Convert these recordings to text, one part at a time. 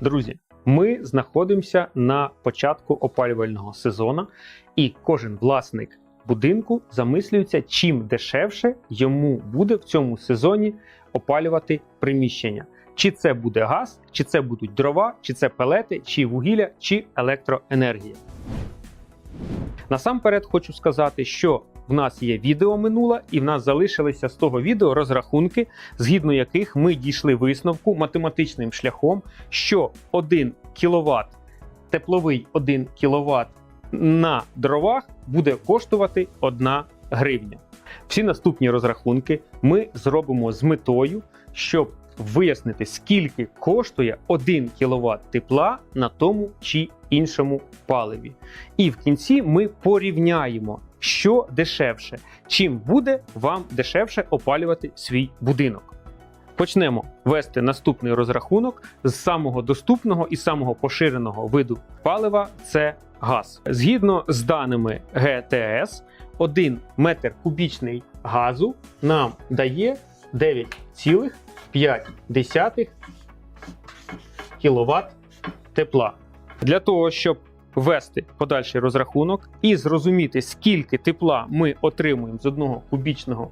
Друзі, ми знаходимося на початку опалювального сезону, і кожен власник будинку замислюється, чим дешевше йому буде в цьому сезоні опалювати приміщення. Чи це буде газ, чи це будуть дрова, чи це пелети, чи вугілля, чи електроенергія. Насамперед хочу сказати, що в нас є відео минуле, і в нас залишилися з того відео розрахунки, згідно яких ми дійшли висновку математичним шляхом, що 1 кВт, тепловий 1 кВт на дровах буде коштувати 1 гривня. Всі наступні розрахунки ми зробимо з метою, щоб вияснити, скільки коштує 1 кВт тепла на тому чи іншому паливі. І в кінці ми порівняємо, що дешевше, чим буде вам дешевше опалювати свій будинок. Почнемо вести наступний розрахунок з самого доступного і самого поширеного виду палива це газ. Згідно з даними ГТС, 1 метр кубічний газу нам дає 9,5 кВт тепла. Для того, щоб ввести подальший розрахунок і зрозуміти, скільки тепла ми отримуємо з одного кубічного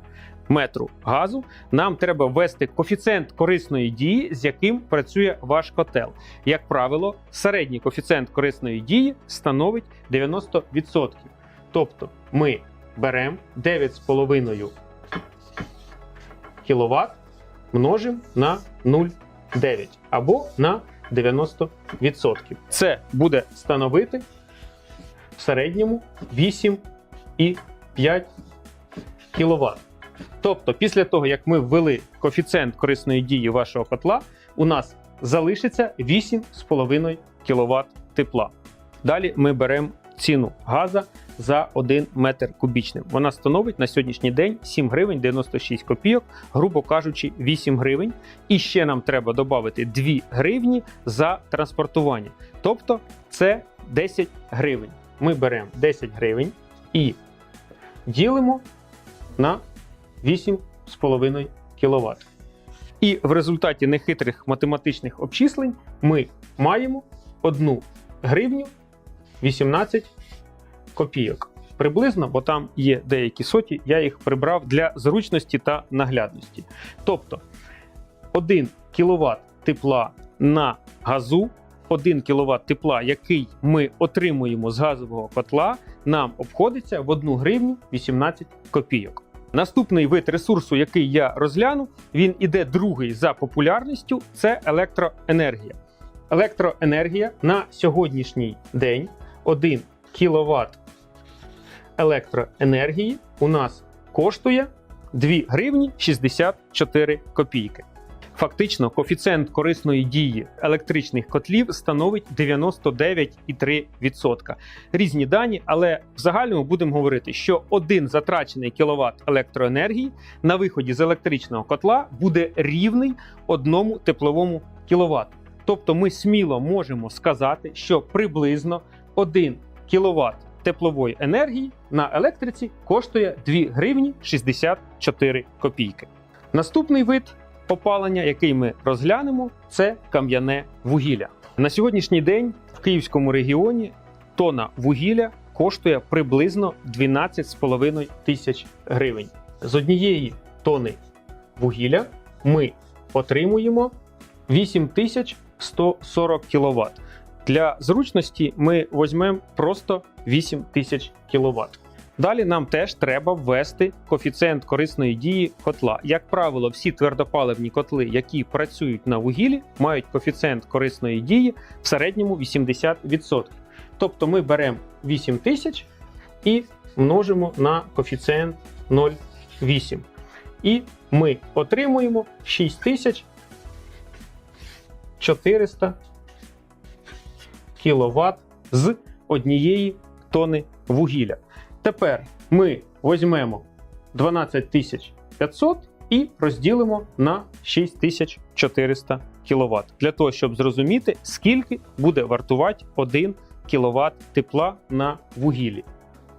метру газу, нам треба ввести коефіцієнт корисної дії, з яким працює ваш котел. Як правило, середній коефіцієнт корисної дії становить 90%. Тобто ми беремо 9,5 кВт множимо на 0,9 або на 90%. Це буде становити в середньому 8,5 кВт. Тобто, після того, як ми ввели коефіцієнт корисної дії вашого котла, у нас залишиться 8,5 кВт тепла. Далі ми беремо ціну газа за 1 метр кубічним. Вона становить на сьогоднішній день 7 гривень 96 копійок, грубо кажучи, 8 гривень. І ще нам треба додати 2 гривні за транспортування. Тобто це 10 гривень. Ми беремо 10 гривень і ділимо на 8,5 кВт. І в результаті нехитрих математичних обчислень ми маємо 1 гривню 18 копійок. Приблизно, бо там є деякі соті, я їх прибрав для зручності та наглядності. Тобто 1 кВт тепла на газу, 1 кВт тепла, який ми отримуємо з газового котла, нам обходиться в 1 гривню 18 копійок. Наступний вид ресурсу, який я розгляну, він іде другий за популярністю це електроенергія. Електроенергія на сьогоднішній день 1 кВт електроенергії у нас коштує 2 гривні 64 копійки. Фактично, коефіцієнт корисної дії електричних котлів становить 99,3%. Різні дані, але в загальному будемо говорити, що один затрачений кіловат електроенергії на виході з електричного котла буде рівний одному тепловому кіловат. Тобто ми сміло можемо сказати, що приблизно 1 кВт теплової енергії на електриці коштує 2 гривні 64 копійки. Наступний вид опалення, який ми розглянемо, це кам'яне вугілля. На сьогоднішній день в Київському регіоні тона вугілля коштує приблизно 12,5 тисяч гривень. З однієї тони вугілля ми отримуємо 8140 кВт. Для зручності ми візьмемо просто 8000 кВт. Далі нам теж треба ввести коефіцієнт корисної дії котла. Як правило, всі твердопаливні котли, які працюють на вугіллі, мають коефіцієнт корисної дії в середньому 80%. Тобто ми беремо 8000 і множимо на коефіцієнт 0,8. І ми отримуємо 6400 кВт з однієї тони вугілля. Тепер ми візьмемо 12500 і розділимо на 6400 кВт для того, щоб зрозуміти, скільки буде вартувати 1 кВт тепла на вугіллі.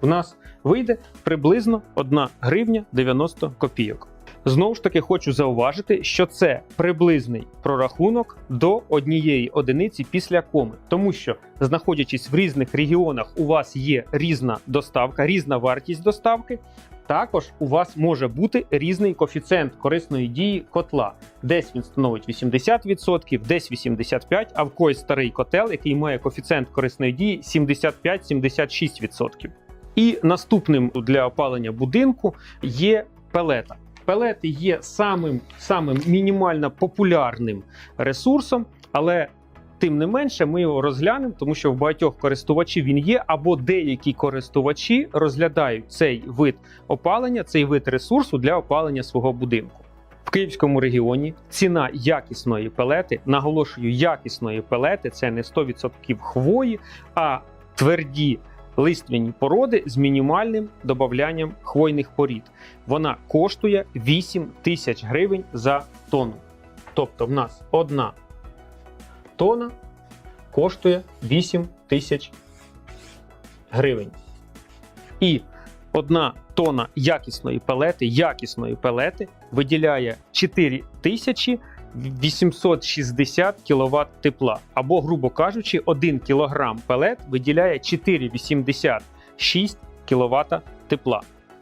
У нас вийде приблизно 1 гривня 90 копійок. Знову ж таки, хочу зауважити, що це приблизний прорахунок до однієї одиниці після коми, тому що, знаходячись в різних регіонах, у вас є різна доставка, різна вартість доставки. Також у вас може бути різний коефіцієнт корисної дії котла. Десь він становить 80%, десь 85%, а в когось старий котел, який має коефіцієнт корисної дії 75-76%. І наступним для опалення будинку є пелета. Пелети є самим, самим мінімально популярним ресурсом, але тим не менше ми його розглянемо, тому що в багатьох користувачів він є, або деякі користувачі розглядають цей вид опалення, цей вид ресурсу для опалення свого будинку. В Київському регіоні ціна якісної пелети, наголошую, якісної пелети це не 100% хвої, а тверді листвяні породи з мінімальним додаванням хвойних порід. Вона коштує 8 тисяч гривень за тонну. Тобто в нас одна тонна коштує 8 тисяч гривень. І одна тонна якісної пелети, якісної пелети виділяє 4 тисячі 860 кВт тепла. Або, грубо кажучи, 1 кг пелет виділяє 4,86 кВт тепла.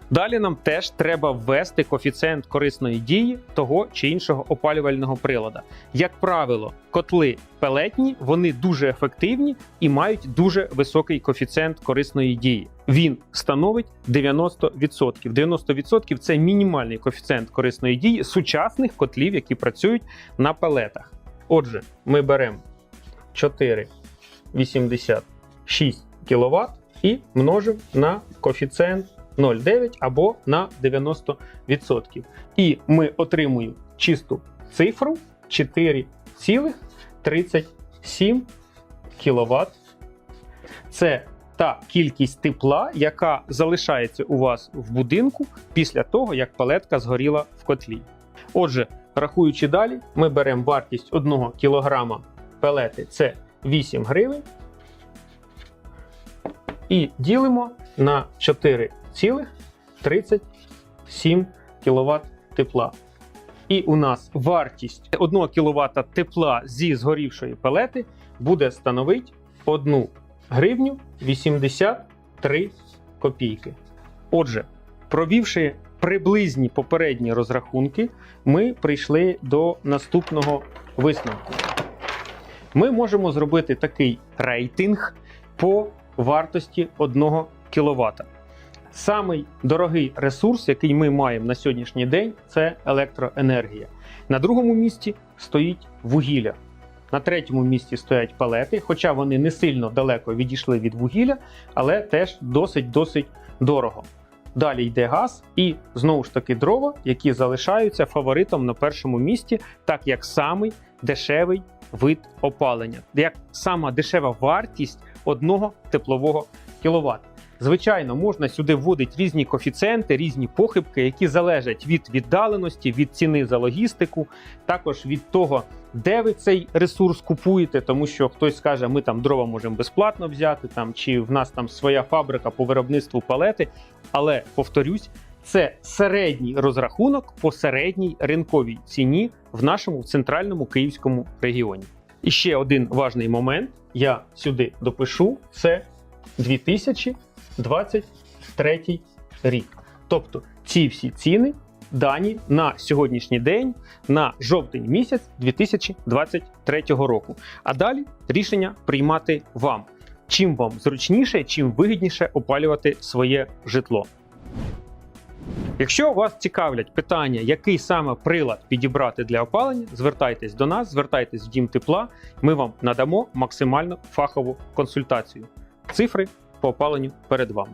Далі нам теж треба ввести коефіцієнт корисної дії того чи іншого опалювального прилада. Як правило, котли пелетні, вони дуже ефективні і мають дуже високий коефіцієнт корисної дії. Він становить 90%. 90% це мінімальний коефіцієнт корисної дії сучасних котлів, які працюють на пелетах. Отже, ми беремо 4,86 кВт і множимо на коефіцієнт 0,9 або на 90%. І ми отримуємо чисту цифру 4,37 кВт. Це та кількість тепла, яка залишається у вас в будинку після того, як палетка згоріла в котлі. Отже, рахуючи далі, ми беремо вартість 1 кг пелети це 8 гривень. І ділимо на 4,37 кВт тепла. І у нас вартість 1 кВт тепла зі згорівшої пелети буде становити 1 гривню 83 копійки. Отже, провівши приблизні попередні розрахунки, ми прийшли до наступного висновку. Ми можемо зробити такий рейтинг по вартості 1 кВт. Самий дорогий ресурс, який ми маємо на сьогоднішній день, це електроенергія. На другому місці стоїть вугілля. На третьому місці стоять палети, хоча вони не сильно далеко відійшли від вугілля, але теж досить-досить дорого. Далі йде газ і знову ж таки дрова, які залишаються фаворитом на першому місці, так як самий дешевий вид опалення, як сама дешева вартість одного теплового кіловат. Звичайно, можна сюди вводити різні коефіцієнти, різні похибки, які залежать від віддаленості, від ціни за логістику, також від того, де ви цей ресурс купуєте, тому що хтось скаже, ми там дрова можемо безплатно взяти, там чи в нас там своя фабрика по виробництву палети. Але повторюсь, це середній розрахунок по середній ринковій ціні в нашому центральному київському регіоні. І ще один важний момент: я сюди допишу: це 2023 рік. Тобто ці всі ціни дані на сьогоднішній день на жовтень місяць 2023 року. А далі рішення приймати вам. Чим вам зручніше, чим вигідніше опалювати своє житло. Якщо вас цікавлять питання, який саме прилад підібрати для опалення, звертайтесь до нас, звертайтесь в дім тепла. Ми вам надамо максимально фахову консультацію. Цифри по опаленню перед вами.